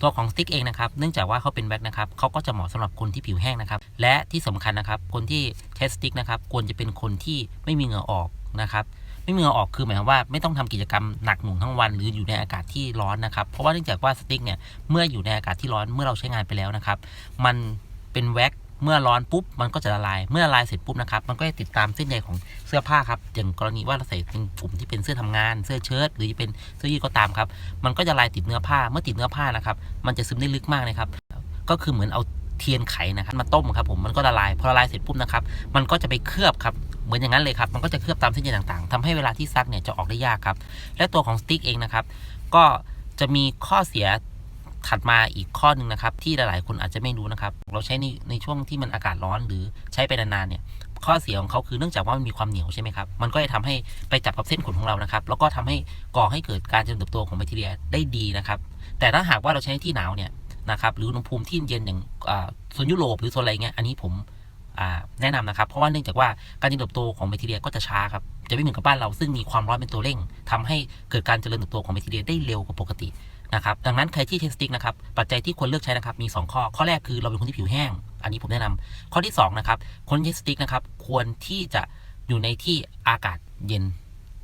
ตัวของสติ๊กเองนะครับเนื่องจากว่าเขาเป็นแว็กนะครับเขาก็จะเหมาะสำหรับคนที่ผิวแห้งนะครับ และที่สำคัญนะครับ คนที่ใช้สติ๊กนะครับควรจะเป็นคนที่ไม่มีเหงื่อออกนะครับไม่มีเหงื่อออกคือหมายความว่าไม่ต้องทำกิจกรรมหนักหน่วงทั้งวัน หรืออยู่ในอากาศที่ร้อนนะครับ เพราะว่าเนื่องจากว่าสติ๊กเนี่ยเมื่ออยู่ในอากาศที่ร้อนเมื่อเราใช้งานไปแล้วนะครับ มันเป็นแว็ก เมื่อร้อนปุ๊บมันก็จะละลาย เมื่อละลายเสร็จปุ๊บนะครับ มันก็จะติดตามเส้นใยของเสื้อผ้าครับ อย่างกรณีว่าเราใส่เป็นกลุ่มที่เป็นเสื้อทำงาน เสื้อเชิ้ตหรือจะเป็นเสื้อยืดก็ตามครับ มันก็จะลายติดเนื้อผ้า เมื่อติดเนื้อผ้านะครับ มันจะซึมได้ลึกมากนะครับ ก็คือเหมือนเอาเทียนไขนะครับมาต้มครับผมมันก็ละลาย พอละลายเสร็จปุ๊บนะครับ มันก็จะไปเคลือบครับเหมือนอย่างนั้นเลยครับ มันก็จะเคลือบตามเส้นใยต่างๆทำให้เวลาที่ซักเนี่ยจะออกได้ยากครับ และตัวของสติ๊กเองนะครับ ก็จะมีข้อเสีย ถัดมาอีกข้อหนึ่งนะครับ ที่หลายๆ คนอาจจะไม่รู้นะครับ เราใช้ในในช่วงที่มันอากาศร้อนหรือใช้ไปนานๆเนี่ยข้อเสียของเขาคือเนื่องจากว่ามันมีความเหนียวใช่ไหมครับ มันก็จะทำให้ไปจับกับเส้นขนของเรานะครับ แล้วก็ทำให้ก่อให้เกิดการเจริญเติบโตของแบคทีเรียได้ดีนะครับ แต่ถ้าหากว่าเราใช้ที่หนาวเนี่ยนะครับ หรืออุณหภูมิที่เย็นอย่างโซนยุโรปหรือโซนอะไรเงี้ย อันนี้ผมแนะนำนะครับ เพราะว่าเนื่องจากว่าการเจริญเติบโตของแบคทีเรียก็จะช้าครับ จะไม่เหมือนกับบ้านเราซึ่งมีความร้อนเป็นตัวเร่งทำให้เกิดการเจริญเติบโตของแบคทีเรียได้เร็วกว่าปกติ นะครับดังนั้นใครที่ใช้สติ๊กนะครับปัจจัยที่ควรเลือกใช้นะครับมี 2 ข้อ ข้อแรกคือเราเป็นคนที่ผิวแห้ง อันนี้ผมแนะนำข้อที่2นะครับคนที่ใช้สติ๊กนะครับควรที่จะอยู่ในที่อากาศเย็น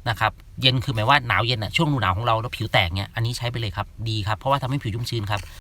นะครับเย็นคือหมายว่าหนาวเย็นอะช่วงหนูหนาวของเราแล้วผิวแตกเนี่ยอันนี้ใช้ไปเลยครับดีครับเพราะว่าทำให้ผิวชุ่มชื้นครับ